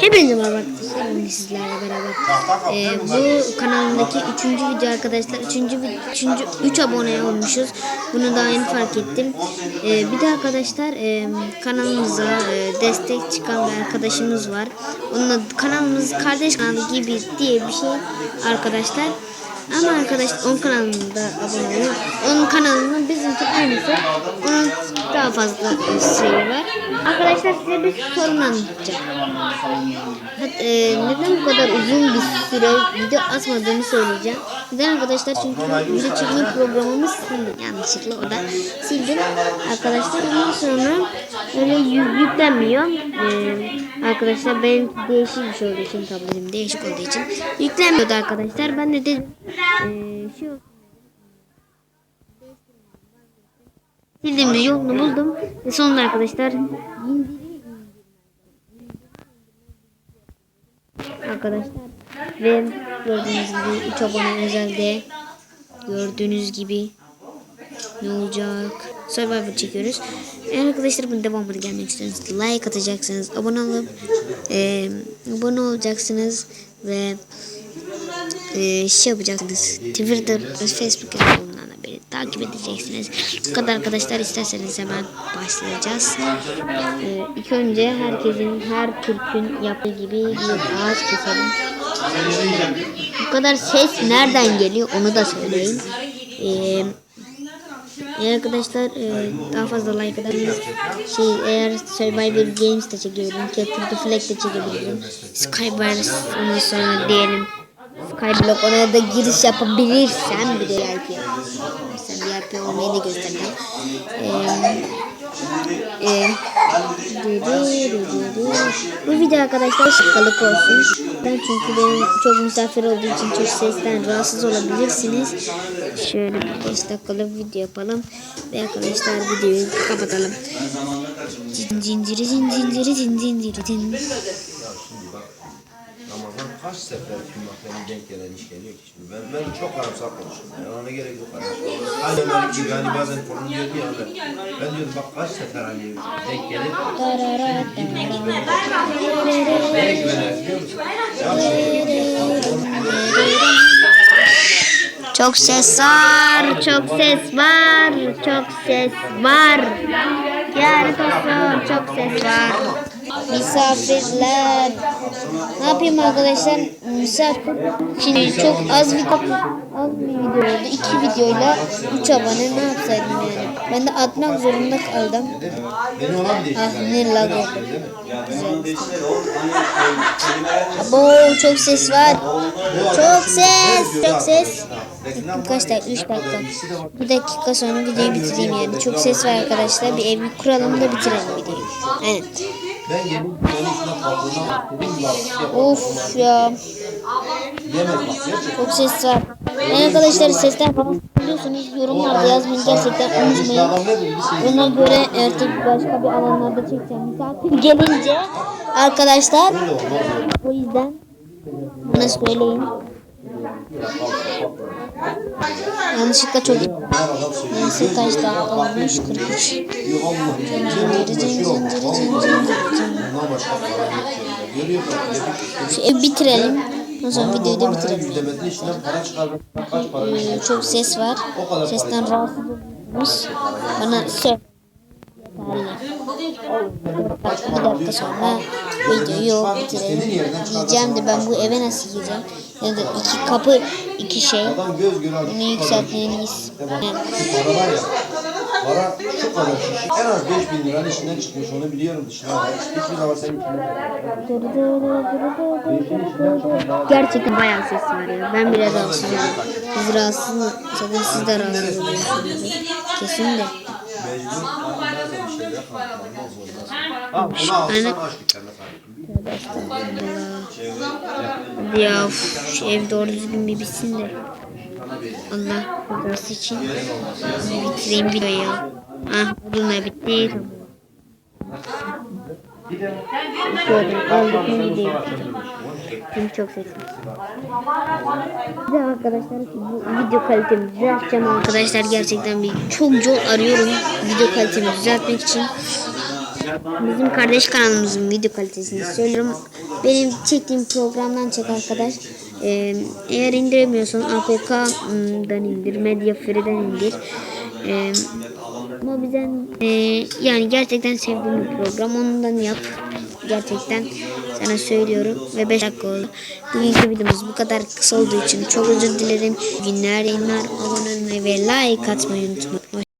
Hepinize merhaba arkadaşlar. Sizlerle beraber. Ee, bu kanalımdaki üçüncü video arkadaşlar. Üçüncü, üçüncü, üç abone olmuşuz. Bunu daha yeni fark ettim. Ee, bir de arkadaşlar e, kanalımıza e, destek çıkan bir arkadaşımız var. Onunla kanalımız kardeş kanalı gibi diye bir şey arkadaşlar. Ama arkadaşlar onun kanalında abone olun. Onun kanalının bizimki aynısı. Onun daha fazla şey var. Arkadaşlar size bir sorun anlatacağım. Hat- e, neden bu kadar uzun bir süre video atmadığımı söyleyeceğim. Neden arkadaşlar? Çünkü video çekme programımı sildim yanlışlıkla o da sildim. Arkadaşlar ondan sonra öyle yü- yüklenmiyor. E, arkadaşlar benim değişik bir şey olduğu için tabletim değişik olduğu için yüklenmiyordu arkadaşlar. Ben de dedim e, şu sildiğimde yolunu buldum. Ve sonunda arkadaşlar arkadaşlar ve gördüğünüz gibi 3 abone özelde gördüğünüz gibi ne olacak Survivor çekiyoruz. Eğer arkadaşlar bunun devamını gelmek istiyorsanız like atacaksınız abone olup e, abone olacaksınız ve e, şey yapacaksınız. Twitter Facebook hesabından da beni takip edeceksiniz. Bu kadar arkadaşlar isterseniz hemen başlayacağız. E, ilk önce herkesin her Türk'ün yaptığı gibi bir ağaç keselim. Bu kadar ses nereden geliyor onu da söyleyin. Ee, eğer arkadaşlar e, daha fazla like ederseniz şey eğer Survivor Games de çekebilirim. Capture the Flag de çekebilirim. Skybars ondan sonra diyelim. Skyblock ona da giriş yapabilirsem bir de VIP yapabilirsem VIP olmayı da göstereceğim. Ee, e, bu video arkadaşlar şakalık olsun. Ben çünkü benim çok misafir olduğu için çok sesten rahatsız olabilirsiniz. Şöyle bir 5 dakikalık video yapalım. Ve arkadaşlar videoyu kapatalım. Cin cinciri cin cinciri cin cinciri cin. Kaç sefer kıymetlerine denk gelen iş geliyor ki şimdi. Ben, ben çok karamsar konuşuyorum. Yani ona gerek yok. Hani. Aynen benim gibi hani bazen konu diyordu ya hani. Ben diyorum bak kaç sefer hani denk gelip neye güvener biliyor musun? Ya Çok ses var, çok ses var, çok ses var. Yarın çok ses var. Misafirler. Ne yapayım arkadaşlar? Misafir. Şimdi çok az bir az bir video oldu. İki videoyla üç abone ne yapsaydım yani. Ben de atmak zorunda kaldım. Ah ne lag. Abo çok ses var. Çok ses. Çok ses. Kaç dakika? 3 dakika. Bir dakika sonra videoyu bitireyim yani. Çok ses var arkadaşlar. Bir ev kuralım da bitirelim videoyu. Aynen. Ben yeni yeni şuna patronuna dedim ki bak Of ya. Çok ses var. Yani arkadaşlar sesten falan biliyorsunuz yorumlarda yazmayın gerçekten unutmayın. Şey Buna göre artık başka bir alanlarda çekeceğim. Misafir gelince arkadaşlar o yüzden bana söyleyin. Yanlışlıkla çok Neyse kaç dakika olmuş 43. Yok Allah. Zinciri zinciri zinciri zinciri Bundan başka para yok diyorlar. Görüyor musun? Şu evi bitirelim. O zaman videoyu da bitirelim. Ee, çok ses var. Sesten rahatsız oldunuz. Bana söyle. Bir dakika sonra videoyu bitirelim. Diyeceğim de ben bu eve nasıl gireceğim? Ya da iki kapı, iki şey. Bunu yükseltmeliyiz. Para şu kadar şişik. En az 5000 liranın içinden çıkmış onu biliyorum dışına. Hiçbir zaman senin içinden Gerçekten bayağı ses var ya. Ben bile rahatsız oluyorum. Siz rahatsız? Zaten siz de rahatsız oluyorsunuz. Kesin de. mecbur Hadi ya ev doğru düzgün bir bitsin de. Allah rızası için bitireyim videoyu. Ah bununla bitti. Şöyle aldık mı videoyu. Çünkü çok. Bir de arkadaşlar bu video kalitemi düzelteceğim arkadaşlar gerçekten bir çok yol arıyorum video kalitemi düzeltmek için. Bizim kardeş kanalımızın video kalitesini söylüyorum. Benim çektiğim programdan çek arkadaş. Ee, eğer indiremiyorsan APK'dan indir, Media Free'den indir. Ee, Mobizen e, yani gerçekten sevdiğim bir program. Ondan yap. Gerçekten sana söylüyorum. Ve 5 dakika oldu. Bugünkü videomuz bu kadar kısa olduğu için çok özür dilerim. Günler, yayınlar, abone olmayı ve like atmayı unutmayın.